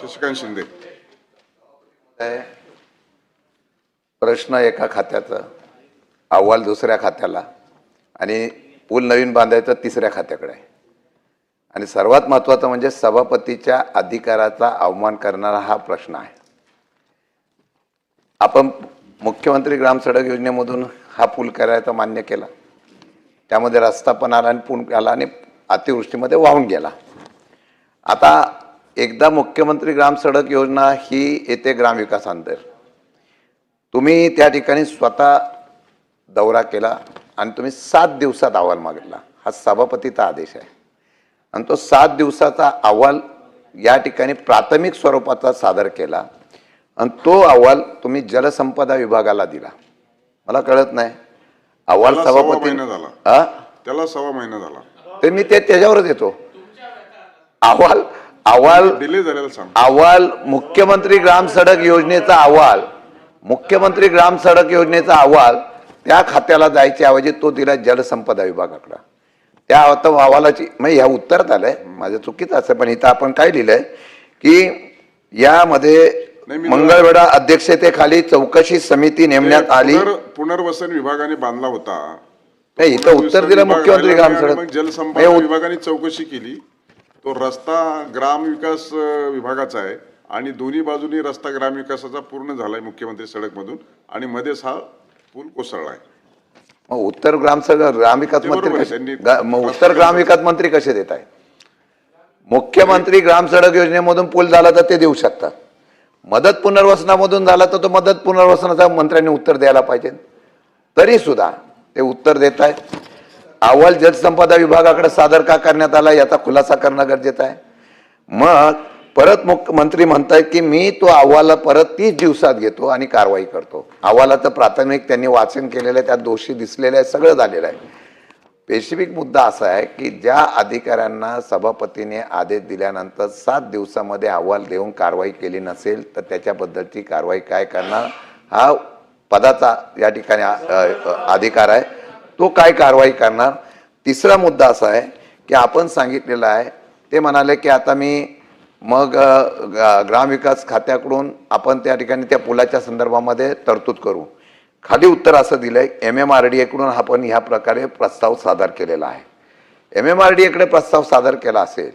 शशिकांत शिंदे. प्रश्न एका खात्याचा अहवाल दुसऱ्या खात्याला आणि पूल नवीन बांधायचं तिसऱ्या खात्याकडे आहे. आणि सर्वात महत्त्वाचं म्हणजे सभापतीच्या अधिकाराचा अवमान करणारा हा प्रश्न आहे. आपण मुख्यमंत्री ग्राम सडक योजनेमधून हा पूल करायचा मान्य केला. त्यामध्ये रस्ता पण आला आणि पूल आला आणि अतिवृष्टीमध्ये वाहून गेला. आता एकदा मुख्यमंत्री ग्राम सडक योजना ही येते ग्रामविकासांतर. तुम्ही त्या ठिकाणी स्वतः दौरा केला आणि तुम्ही सात दिवसात अहवाल मागितला. हा सभापतीचा आदेश आहे. आणि तो सात दिवसाचा अहवाल या ठिकाणी प्राथमिक स्वरूपाचा सादर केला आणि तो अहवाल तुम्ही जलसंपदा विभागाला दिला. मला कळत नाही. अहवाल सभापती त्याला सव्वा महिना झाला. ते मी ते त्याच्यावरच येतो. अहवाल अहवाल डिले झालेला सांग. अहवाल मुख्यमंत्री ग्राम सडक योजनेचा अहवाल मुख्यमंत्री ग्राम सडक योजनेचा अहवाल त्या खात्याला जायच्या ऐवजी तो दिला जलसंपदा विभागाकडे. त्या आता अहवालाची म्हणजे ह्या उत्तरात आलंय माझं चुकीचं असं पण इथं आपण काय लिहिलंय की यामध्ये मंगळवेढा अध्यक्षतेखाली चौकशी समिती नेमण्यात आली. पुनर- पुनर्वसन विभागाने बांधला होता. नाही इथं उत्तर दिलं मुख्यमंत्री ग्राम सडक. जलसंपदा विभागाने चौकशी केली. तो रस्ता ग्रामविकास विभागाचा आहे आणि दोन्ही बाजूनी रस्ता ग्रामविकासाचा पूर्ण झालाय मुख्यमंत्री सडक मधून आणि मध्येच हा पूल कोसळलाय मग उत्तर ग्राम सगळं ग्रामविकास मंत्री आहे, कसे गा- मग उत्तर ग्रामविकास मंत्री कसे देत आहे मुख्यमंत्री ग्राम सडक योजनेमधून पूल झाला तर ते देऊ शकतात. मदत पुनर्वसनामधून झाला तर तो मदत पुनर्वसनाचा मंत्र्यांनी उत्तर द्यायला पाहिजे. तरी सुद्धा ते उत्तर देत आहेत. अहवाल जलसंपदा विभागाकडे सादर का करण्यात आला याचा खुलासा करणं गरजेचं आहे. मग परत मुख्यमंत्री म्हणतायत की मी तो अहवाल परत तीस दिवसात घेतो आणि कारवाई करतो. अहवालाचं प्राथमिक त्यांनी वाचन केलेलं आहे त्यात दोषी दिसलेले आहे सगळं झालेलं आहे. स्पेसिफिक मुद्दा असा आहे की ज्या अधिकाऱ्यांना सभापतीने आदेश दिल्यानंतर सात दिवसामध्ये अहवाल देऊन कारवाई केली नसेल तर त्याच्याबद्दलची कारवाई काय करणार? हा पदाचा या ठिकाणी अधिकार आहे. तो काय कारवाई करणार? तिसरा मुद्दा असा आहे की आपण सांगितलेलं आहे ते म्हणाले की आता मी मग ग्रामविकास खात्याकडून आपण त्या ठिकाणी त्या पुलाच्या संदर्भामध्ये तरतूद करू. खाली उत्तर असं दिलंय एम एम आर डी एकडून आपण ह्या प्रकारे प्रस्ताव सादर केलेला आहे. एम एम आर डी एकडे प्रस्ताव सादर केला असेल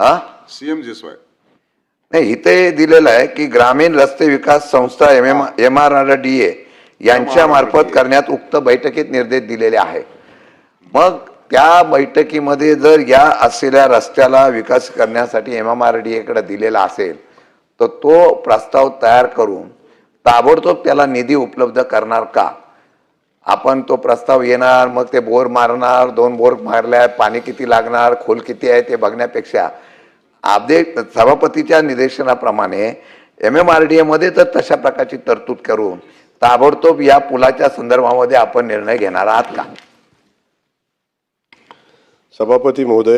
हा? नाही इथे दिलेलं आहे की ग्रामीण रस्ते विकास संस्था M M M R D A यांच्या मार्फत करण्यात उक्त बैठकीत निर्देश दिलेले आहे मग त्या बैठकीमध्ये जर या असलेल्या रस्त्याला विकास करण्यासाठी एम एम आर डी एकडे दिलेला असेल तर तो प्रस्ताव तयार करून ताबडतोब त्याला निधी उपलब्ध करणार का? आपण तो प्रस्ताव येणार मग ते बोर मारणार दोन बोर मारल्या पाणी किती लागणार खोल किती आहे ते बघण्यापेक्षा आदेश सभापतीच्या निर्देशनाप्रमाणे एम एम आर डी एमध्ये तर तशा प्रकारची तरतूद करून ताबडतोब या पुलाच्या संदर्भामध्ये आपण निर्णय घेणार आहात का? सभापती महोदय